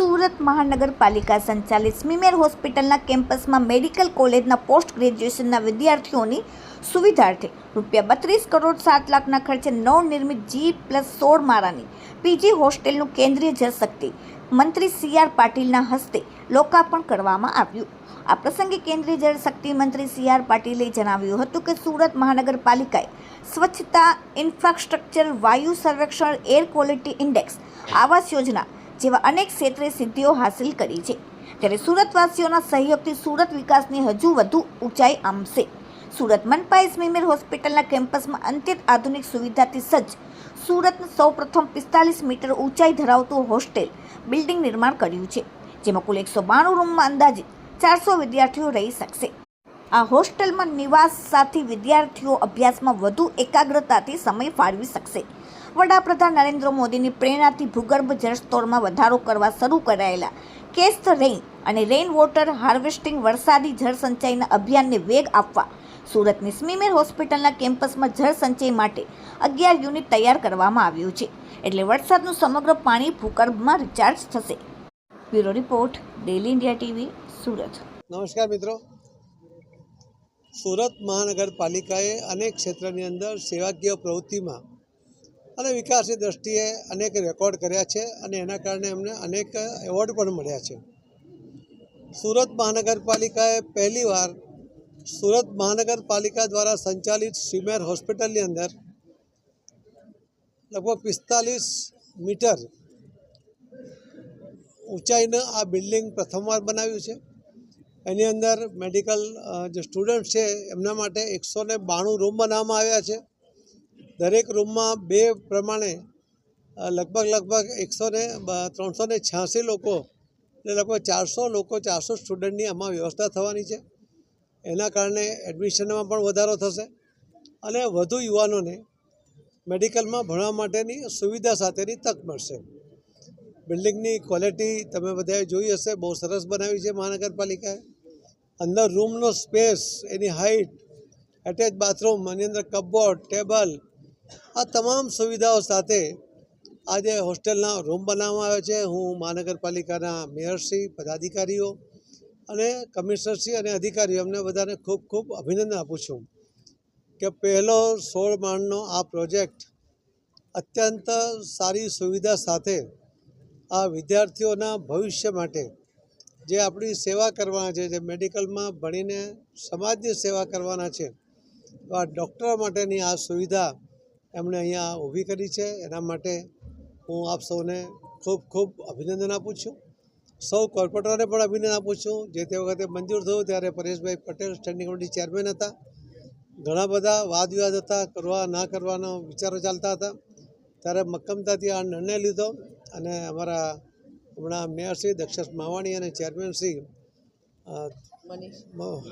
સુરત મહાનગરપાલિકા સંચાલિત સ્મીમેર હોસ્પિટલના કેમ્પસમાં મેડિકલ કોલેજના પોસ્ટ ગ્રેજ્યુએશનના વિદ્યાર્થીઓની સુવિધાર્થે રૂપિયા બત્રીસ કરોડ સાત લાખના ખર્ચે નવનિર્મિત જી પ્લસ સોળ માળાની પીજી હોસ્ટેલનું કેન્દ્રીય જળશક્તિ મંત્રી સી આર પાટીલના હસ્તે લોકાર્પણ કરવામાં આવ્યું. આ પ્રસંગે કેન્દ્રીય જળશક્તિ મંત્રી સી આર પાટીલે જણાવ્યું હતું કે સુરત મહાનગરપાલિકાએ સ્વચ્છતા, ઇન્ફ્રાસ્ટ્રક્ચર, વાયુ સર્વેક્ષણ air quality index, Awas Yojana જેવા અનેક ક્ષેત્રે સિદ્ધિઓ હાંસિલ કરી છે. ત્યારે સુરતવાસીઓના સહયોગથી સુરત વિકાસની હજુ વધુ ઊંચાઈ આમશે. સુરત મનપા સ્મીમેર હોસ્પિટલના કેમ્પસમાં અત્યંત આધુનિક સુવિધાથી સજ્જ, સુરતનું સૌપ્રથમ પિસ્તાલીસ મીટર ઊંચાઈ ધરાવતું હોસ્ટેલ બિલ્ડિંગ નિર્માણ કર્યું છે, જેમાં કુલ એકસો બાણું રૂમમાં અંદાજિત ચારસો વિદ્યાર્થીઓ રહી શકશે. આ હોસ્ટેલમાં નિવાસ સાથે વિદ્યાર્થીઓ અભ્યાસમાં વધુ એકાગ્રતાથી સમય ફાળવી શકશે. વડાપ્રધાન નરેન્દ્ર મોદીની પ્રેરણાથી ભૂગર્ભ જળસ્તરમાં વધારો કરવા શરૂ કરાયેલા ધ રેઇન અને રેઇન વોટર હાર્વેસ્ટિંગ વરસાદી જળ સંચયના અભિયાનને વેગ આપવા, સુરતની સ્મીમેર હોસ્પિટલના કેમ્પસમાં જળ સંચય માટે અગિયાર યુનિટ તૈયાર કરવામાં આવ્યું છે. એટલે વરસાદનું સમગ્ર પાણી ભૂગર્ભમાં રિચાર્જ થશે. Bureau report daily India TV, Surat. નમસ્કાર મિત્રો. સુરત મહાનગરપાલિકાએ અનેક ક્ષેત્રની અંદર સેવાકીય પ્રવૃત્તિમાં અને વિકાસની દ્રષ્ટિએ અનેક રેકોર્ડ કર્યા છે અને એના કારણે એમને અનેક એવોર્ડ પણ મળ્યા છે. સુરત મહાનગરપાલિકાએ પહેલીવાર સુરત મહાનગરપાલિકા દ્વારા સંચાલિત સિમેર હોસ્પિટલની અંદર લગભગ પિસ્તાલીસ મીટર ઊંચાઈનું આ બિલ્ડિંગ પ્રથમવાર બનાવ્યું છે. એની અંદર મેડિકલ જે સ્ટુડન્ટ છે, એમના માટે એકસો ને બાણું રૂમ બનાવવામાં આવ્યા છે. દરેક રૂમમાં બે પ્રમાણે લગભગ લગભગ એકસો ને ત્રણસો ને છ્યાસી લોકો એટલે લગભગ ચારસો લોકો, ચારસો સ્ટુડન્ટની આમાં વ્યવસ્થા થવાની છે. એના કારણે એડમિશનમાં પણ વધારો થશે અને વધુ યુવાનોને મેડિકલમાં ભણવા માટેની સુવિધા સાથેની તક મળશે. બિલ્ડિંગની ક્વોલિટી તમે બધાએ જોઈ હશે, બહુ સરસ બનાવી છે મહાનગરપાલિકાએ. અંદર રૂમનો સ્પેસ, એની હાઇટ એટેચ બાથરૂમ, એની અંદર કપબોર્ડ, ટેબલ, આ તમામ સુવિધાઓ સાથે આજે હોસ્ટેલના રૂમ બનાવવામાં આવ્યા છે. હું મહાનગરપાલિકાના મેયરશ્રી, પદાધિકારીઓ અને કમિશનરશ્રી અને અધિકારીઓ અમને બધાને ખૂબ ખૂબ અભિનંદન આપું છું કે પહેલો સોળ માળનો આ પ્રોજેક્ટ અત્યંત સારી સુવિધા સાથે આ વિદ્યાર્થીઓના ભવિષ્ય માટે જે આપણી સેવા કરવાના છે, જે મેડિકલમાં ભણીને સમાજની સેવા કરવાના છે, તો આ ડૉક્ટરો માટેની આ સુવિધા એમણે અહીંયા ઊભી કરી છે. એના માટે હું આપ સૌને ખૂબ ખૂબ અભિનંદન આપું છું. સૌ કોર્પોરેટરોને પણ અભિનંદન આપું છું. જે તે વખતે મંજૂર થયું ત્યારે Pareshbhai Patel standing committee chairman હતા. ઘણા બધા વાદ વિવાદ હતા, કરવા, ના કરવાનો વિચારો ચાલતા હતા. ત્યારે મક્કમતાથી આ નિર્ણય લીધો અને અમારા હમણાં મેયરશ્રી દક્ષેશ માવાણી અને ચેરમેનશ્રી અ, મ-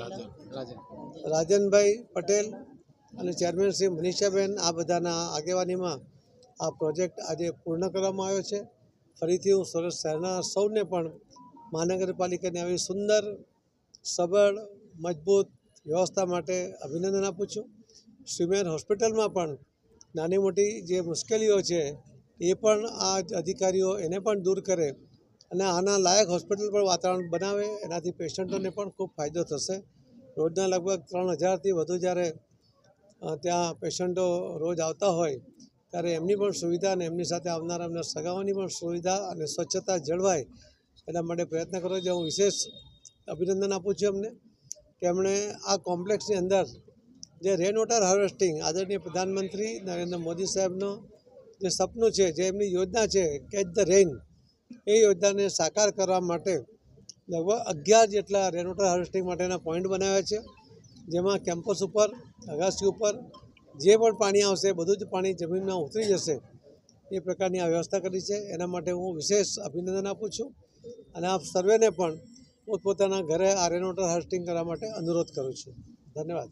રાજનભાઈ પટેલ અને ચેરમેન શ્રી મનીષાબેન આ બધાના આગેવાનીમાં આ પ્રોજેક્ટ આજે પૂર્ણ કરવામાં આવ્યો છે. ફરીથી હું સુરત શહેરના સૌને પણ મહાનગરપાલિકાની આવી સુંદર સબળ મજબૂત વ્યવસ્થા માટે અભિનંદન આપું છું. સ્વીમેર હોસ્પિટલમાં પણ નાની મોટી જે મુશ્કેલીઓ છે, એ પણ આ અધિકારીઓ એને પણ દૂર કરે અને આના લાયક હોસ્પિટલ પણ વાતાવરણ બનાવે, એનાથી પેશન્ટોને પણ ખૂબ ફાયદો થશે. રોજના લગભગ ત્રણ હજારથી વધુ જ્યારે ત્યાં પેશન્ટો રોજ આવતા હોય, ત્યારે એમની પણ સુવિધા અને એમની સાથે આવનારા એમના સગાઓની પણ સુવિધા અને સ્વચ્છતા જળવાય, એના માટે પ્રયત્ન કરો. જે હું વિશેષ અભિનંદન આપું છું એમને, કે એમણે આ કોમ્પ્લેક્સની અંદર જે રેન વોટર હાર્વેસ્ટિંગ આદરણીય પ્રધાનમંત્રી નરેન્દ્ર મોદી સાહેબનો જે સપનું છે, જે એમની યોજના છે કેચ ધ રેન એ યોજનાને સાકાર કરવા માટે લગભગ અગિયાર જેટલા રેન વોટર હાર્વેસ્ટિંગ માટેના પોઈન્ટ બનાવ્યા છે, જેમાં કેમ્પસ ઉપર, અગાસી ઉપર જે પણ પાણી આવશે, બધું જ પાણી જમીનમાં ઉતરી જશે, એ પ્રકારની આ વ્યવસ્થા કરી છે. એના માટે હું વિશેષ અભિનંદન આપું છું અને આપ સર્વેને પણ પોતપોતાના ઘરે આ રેન વોટર હાર્વેસ્ટિંગ કરવા માટે અનુરોધ કરું છું. ધન્યવાદ.